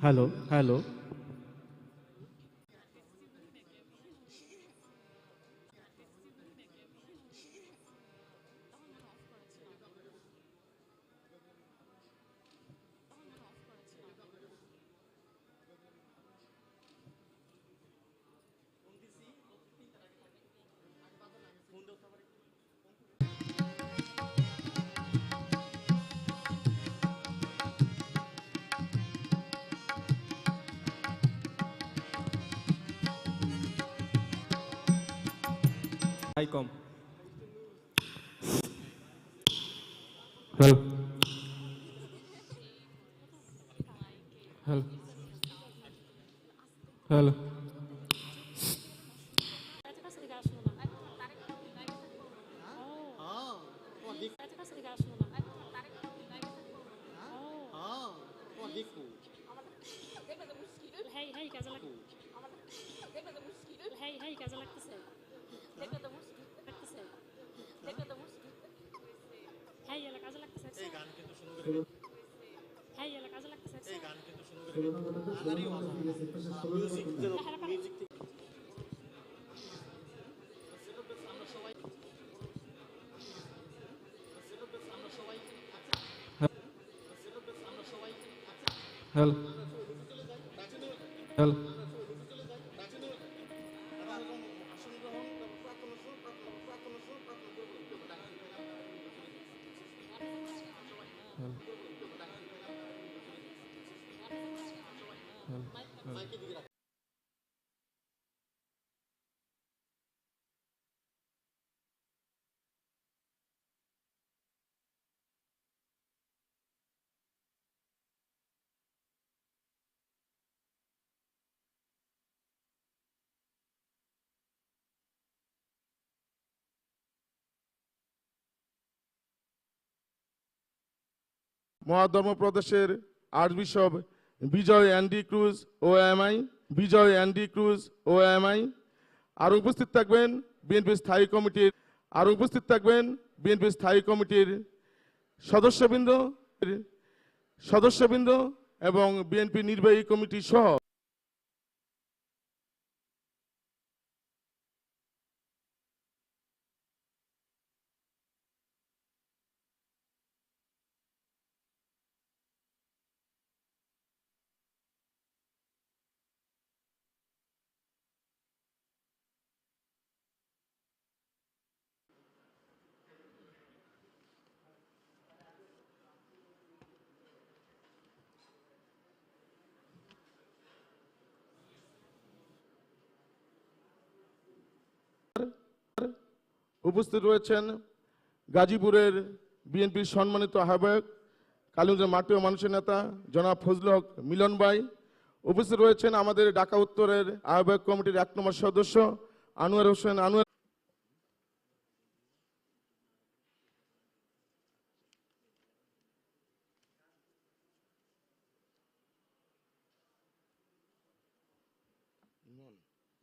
Hello hello pra se ligar, acho não. Hey hey কাজে লাগ হেই hey কাজে লাগতেছে লাগতেছে হেই এলা কাজে লাগতেছে হেই এলা কাজে লাগতেছে হ্যালো হ্যালো মহাধর্ম প্রদেশের archbishop Bijoy Andy Cruz O MI Bijoy Andy Cruz O MI আর উপস্থিত থাকবেন বিএনপি স্থায়ী কমিটির, আর উপস্থিত থাকবেন বিএনপি স্থায়ী কমিটির সদস্যবৃন্দ সদস্যবৃন্দ এবং বিএনপি নির্বাহী কমিটি সহ। উপস্থিত রয়েছেন গাজীপুরের বিএনপির সম্মানিত আহ্বায়ক কালিগঞ্জ মাটি ও মানুষের নেতা জনাব ফজল হক মিলন ভাই। উপস্থিত রয়েছেন আমাদের ঢাকা উত্তরের আহ্বায়ক কমিটির এক নম্বর সদস্য আনোয়ার হোসেন। আনোয়ার